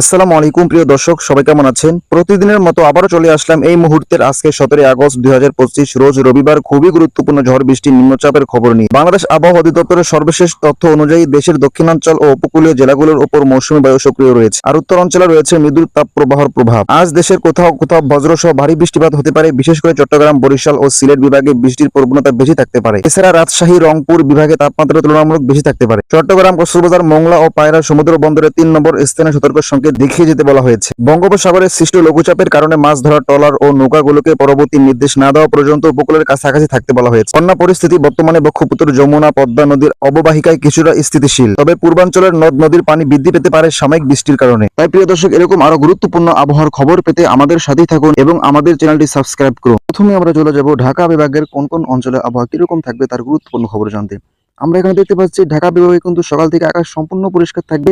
আসসালামু আলাইকুম, প্রিয় দর্শক, সবাই কেমন আছেন? প্রতিদিনের মতো আবারও চলে আসলাম এই মুহূর্তের আজকে সতেরোই আগস্ট দুই হাজার পঁচিশ, রোজ রবিবার খুবই গুরুত্বপূর্ণ ঝড় বৃষ্টি নিম্নচাপের খবর নিয়ে। বাংলাদেশ আবহাওয়া অধিদপ্তরের সর্বশেষ তথ্য অনুযায়ী দেশের দক্ষিণাঞ্চল ও উপকূলীয় জেলাগুলোর উপর মৌসুমী বায়ু সক্রিয় রয়েছে আর উত্তর অঞ্চলে রয়েছে মৃদু তাপ প্রবাহের প্রভাব। আজ দেশের কোথাও কোথাও বজ্রসহ ভারী বৃষ্টিপাত হতে পারে, বিশেষ করে চট্টগ্রাম, বরিশাল ও সিলেট বিভাগে বৃষ্টির প্রবণতা বেশি থাকতে পারে। এছাড়া রাজশাহী, রংপুর বিভাগে তাপমাত্রা তুলনামূলক বেশি থাকতে পারে। চট্টগ্রাম, কক্সবাজার, মোংলা ও পায়রা সমুদ্র বন্দরে তিন নম্বর স্থানে সতর্ক দেখিয়ে যেতে বলা হয়েছে। বঙ্গোপসাগরের সৃষ্ট লঘুচাপের কারণে মাছ ধরা ট্রলার ও নৌকাগুলোকে পরবর্তী নির্দেশ না দেওয়া পর্যন্ত উপকূলের কাছাকাছি থাকতে বলা হয়েছে। বন্যা পরিস্থিতি বর্তমানে ব্রহ্মপুত্র যমুনা, পদ্মা নদীর অববাহিকায় কিছুটা স্থিতিশীল। তবে পূর্বাঞ্চলের নদ নদীর পানি বৃদ্ধি পেতে পারে সাময়িক বৃষ্টির কারণে। তাই প্রিয় দর্শক, এরকম আরও গুরুত্বপূর্ণ আবহাওয়ার খবর পেতে আমাদের সাথেই থাকুন এবং আমাদের চ্যানেলটি সাবস্ক্রাইব করুন। প্রথমে আমরা চলে যাব ঢাকা বিভাগের কোন কোন অঞ্চলে আবহাওয়া কীরকম থাকবে তার গুরুত্বপূর্ণ খবর জানতে। আমরা এখানে দেখতে পাচ্ছি ঢাকা বিভাগে কিন্তু সকাল থেকে আকাশ সম্পূর্ণ পরিষ্কার থাকবে।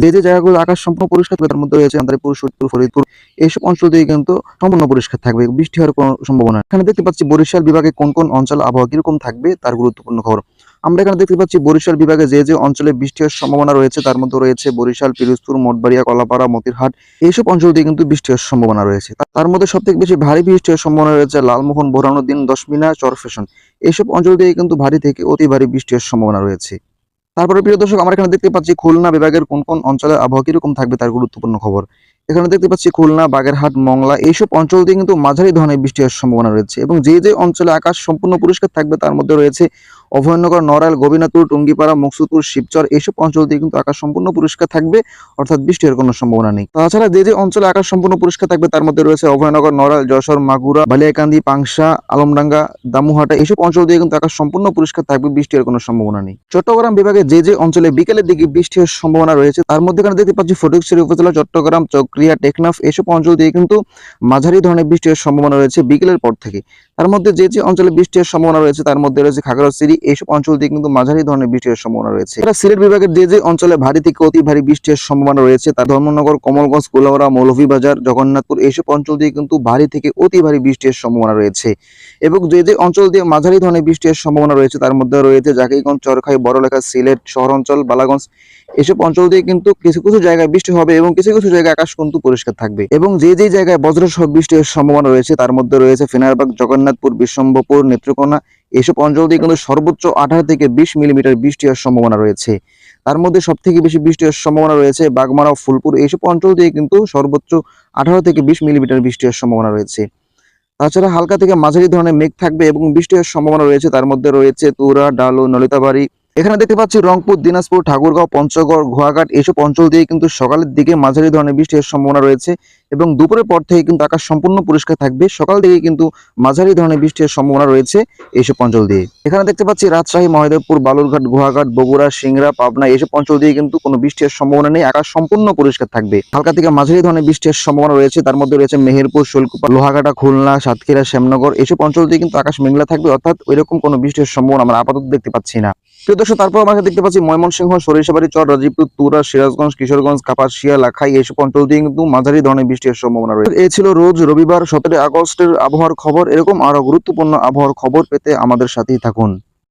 যে যে জায়গাগুলো আকাশ সম্পূর্ণ পরিষ্কার থাকবে তার মধ্যে রয়েছে আন্দারিপুর সৈদপুর ফরিদপুর। এইসব অঞ্চল থেকে কিন্তু সম্পূর্ণ পরিষ্কার থাকবে। বৃষ্টি হওয়ার কোনো সম্ভাবনা এখানে দেখতে পাচ্ছি বরিশাল বিভাগে কোন কোন অঞ্চল আবহাওয়া কীরকম থাকবে তার গুরুত্বপূর্ণ খবর। আমরা এখানে দেখতে পাচ্ছি বরিশাল বিভাগে যে যে অঞ্চলে বৃষ্টি হওয়ার সম্ভাবনা রয়েছে, তার মধ্যে রয়েছে বরিশাল, পিরোজপুর, মঠবাড়িয়া, কলাপাড়া, মতিরহাট, এইসব অঞ্চল দিয়ে কিন্তু বৃষ্টি হওয়ার সম্ভাবনা রয়েছে। তার মধ্যে সব থেকে বেশি ভারী বৃষ্টি হওয়ার সম্ভাবনা রয়েছে লালমোহন বোরানুদ্দিন দশমিনা, চরফেশন। এইসব অঞ্চল দিয়ে কিন্তু ভারী থেকে অতি ভারী বৃষ্টি হওয়ার সম্ভাবনা রয়েছে। তারপরে প্রিয় দর্শক, আমরা এখানে দেখতে পাচ্ছি খুলনা বিভাগের কোন কোন অঞ্চলে আবহাওয়া কীরকম থাকবে তার গুরুত্বপূর্ণ খবর। এখানে দেখতে পাচ্ছি খুলনা, বাগেরহাট, মংলা এইসব অঞ্চল দিয়ে কিন্তু মাঝারি ধরনের বৃষ্টি হওয়ার সম্ভাবনা রয়েছে এবং যে যে অঞ্চলে আকাশ সম্পূর্ণ পরিষ্কার থাকবে তার মধ্যে রয়েছে অভয়নগর, নড়াইল গোবিনাথপুর টুঙ্গিপাড়া মুকসুদপুর শিবচর এইসব অঞ্চল দিয়ে কিন্তু আকাশ সম্পূর্ণ পরিষ্কার থাকবে, অর্থাৎ বৃষ্টি হওয়ার কোনো সম্ভাবনা নেই। তাছাড়া যে যে অঞ্চলে আকাশ সম্পূর্ণ পরিষ্কার থাকবে তার মধ্যে রয়েছে অভয়নগর, নড়াইল, যশোর, মাগুরা, বালিয়াকান্দি, পাংশা, আলমডাঙ্গা, দামুহাটা এইসব অঞ্চল দিয়ে কিন্তু আকাশ সম্পূর্ণ পরিষ্কার থাকবে, বৃষ্টি হওয়ার কোনো সম্ভাবনা নেই। চট্টগ্রাম বিভাগে যে যে অঞ্চলে বিকেলের দিকে বৃষ্টি হওয়ার সম্ভাবনা রয়েছে তার মধ্যে এখানে দেখতে পাচ্ছি ফটিকছড়ি উপজেলা, চট্টগ্রাম চক্রিয়া টেকনাফ এসব অঞ্চল দিয়ে কিন্তু মাঝারি ধরনের বৃষ্টির সম্ভাবনা রয়েছে বিকেলের পর থেকে। তার মধ্যে যে যে অঞ্চলে বৃষ্টির সম্ভাবনা রয়েছে, তার মধ্যে রয়েছে খাগড়াছড়ি। এইসব অঞ্চল দিয়ে কিন্তু মাঝারি ধরনের বৃষ্টি হওয়ার সম্ভাবনা রয়েছে। এছাড়া সিলেট বিভাগের যে যে অঞ্চলে ভারী থেকে অতি ভারী বৃষ্টি হওয়ার সম্ভাবনা রয়েছে তার ধর্মনগর, কমলগঞ্জ কুলাউড়া মৌলভীবাজার, জগন্নাথপুর, এইসব অঞ্চল দিয়ে কিন্তু ভারী থেকে অতি ভারী বৃষ্টির সম্ভাবনা রয়েছে। এবং যে যে অঞ্চল দিয়ে মাঝারি ধরনের বৃষ্টি হওয়ার সম্ভাবনা রয়েছে, তার মধ্যে রয়েছে জাকিগঞ্জ চরখাই, বড়লেখা, সিলেট, শহরাঞ্চল, বালাগঞ্জ। এসব অঞ্চল দিয়ে কিন্তু কিছু কিছু জায়গায় বৃষ্টি হবে এবং কিছু কিছু জায়গায় আকাশ কিন্তু পরিষ্কার থাকবে। এবং যে যে জায়গায় বজ্রসহ বৃষ্টি হওয়ার সম্ভাবনা রয়েছে, তার মধ্যে রয়েছে ফেনারবাগ জগন্নাথপুর বিশ্বম্ভপুর, নেত্রকোনা, এসব অঞ্চল দিয়ে কিন্তু সর্বোচ্চ আঠারো থেকে বিশ মিলিমিটার বৃষ্টি হওয়ার সম্ভাবনা রয়েছে। তার মধ্যে সব থেকে বেশি বৃষ্টি হওয়ার সম্ভাবনা রয়েছে বাগমারা ফুলপুর। এইসব অঞ্চল দিয়ে কিন্তু সর্বোচ্চ আঠারো থেকে বিশ মিলিমিটার বৃষ্টি হওয়ার সম্ভাবনা রয়েছে। তাছাড়া হালকা থেকে মাঝারি ধরনের মেঘ থাকবে এবং বৃষ্টি হওয়ার সম্ভাবনা রয়েছে। তার মধ্যে রয়েছে তুরা, ডালো, নলিতাবাড়ি এখানে দেখতে পাচ্ছি রংপুর, দিনাজপুর, ঠাকুরগাঁও, পঞ্চগড় ঘোয়াঘাট এসব অঞ্চল দিয়ে কিন্তু সকালের দিকে মাঝারি ধরনের বৃষ্টি হওয়ার সম্ভাবনা রয়েছে এবং দুপুরের পর থেকে কিন্তু আকাশ সম্পূর্ণ পরিষ্কার থাকবে। সকাল থেকে কিন্তু মাঝারি ধরনের বৃষ্টি হওয়ার সম্ভাবনা রয়েছে এইসব অঞ্চল দিয়ে এখানে দেখতে পাচ্ছি রাজশাহী মহাদেবপুর বালুরঘাট গুহাঘাট বগুড়া, সিংড়া, পাবনা এইসব অঞ্চল দিয়ে কিন্তু কোনো বৃষ্টি হওয়ার সম্ভাবনা নেই। আকাশ সম্পূর্ণ পরিষ্কার থাকবে। হালকা থেকে মাঝারি ধরনের বৃষ্টি হওয়ার সম্ভাবনা রয়েছে। তার মধ্যে রয়েছে মেহেরপুর শৈলকুপা লোহাঘাটা, খুলনা, সাতক্ষীরা, শ্যামনগর এইসব অঞ্চল দিয়ে কিন্তু আকাশ মেঘলা থাকবে। অর্থাৎ ওইরকম কোনো বৃষ্টি হওয়ার সম্ভাবনা আমরা আপাতত দেখতে পাচ্ছি না। প্রিয় দর্শক, তারপর আমরা দেখতে পাচ্ছি ময়মনসিংহ, সরিষাবাড়ি চর রাজীবপুর তুরা সিরাজগঞ্জ, কিশোরগঞ্জ, কাপাসিয়া, লাখাই এইসব অঞ্চল দিয়ে কিন্তু মাঝারি ধরনের বৃষ্টি হওয়ার সম্ভাবনা রয়েছে। এ ছিল রোজ রবিবার সতেরো আগস্টের আবহাওয়ার খবর। এরকম আরও গুরুত্বপূর্ণ আবহাওয়ার খবর পেতে আমাদের সাথেই থাকুন।